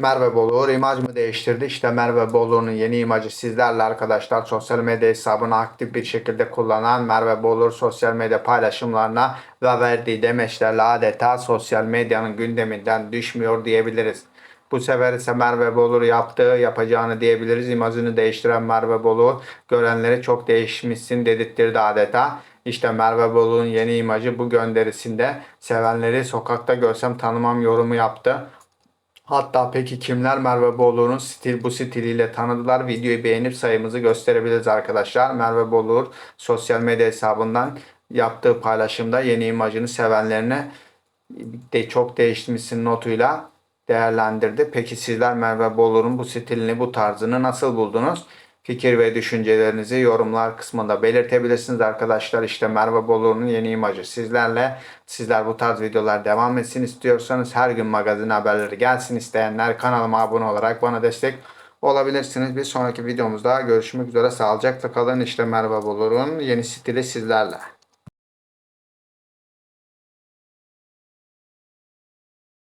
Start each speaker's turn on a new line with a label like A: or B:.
A: Merve Bolur imaj mı değiştirdi? İşte Merve Bolur'un yeni imajı sizlerle arkadaşlar. Sosyal medya hesabını aktif bir şekilde kullanan Merve Bolur sosyal medya paylaşımlarına ve verdiği demeçlerle adeta sosyal medyanın gündeminden düşmüyor diyebiliriz. Bu sefer ise Merve Bolur yaptığı yapacağını diyebiliriz. İmajını değiştiren Merve Bolur görenlere çok değişmişsin dedirttirdi adeta. İşte Merve Bolur'un yeni imajı bu gönderisinde sevenleri sokakta görsem tanımam yorumu yaptı. Hatta peki kimler Merve Bolur'un stil bu stiliyle tanıdılar? Videoyu beğenip sayımızı gösterebiliriz arkadaşlar. Merve Bolur sosyal medya hesabından yaptığı paylaşımda yeni imajını sevenlerine de çok değişmişsin notuyla değerlendirdi. Peki sizler Merve Bolur'un bu stilini, bu tarzını nasıl buldunuz? Fikir ve düşüncelerinizi yorumlar kısmında belirtebilirsiniz arkadaşlar. İşte Merve Bolur'un yeni imajı sizlerle. Sizler bu tarz videolar devam etsin istiyorsanız her gün magazin haberleri gelsin isteyenler kanalıma abone olarak bana destek olabilirsiniz. Bir sonraki videomuzda görüşmek üzere. Sağlıcakla kalın. İşte Merve Bolur'un yeni stili sizlerle.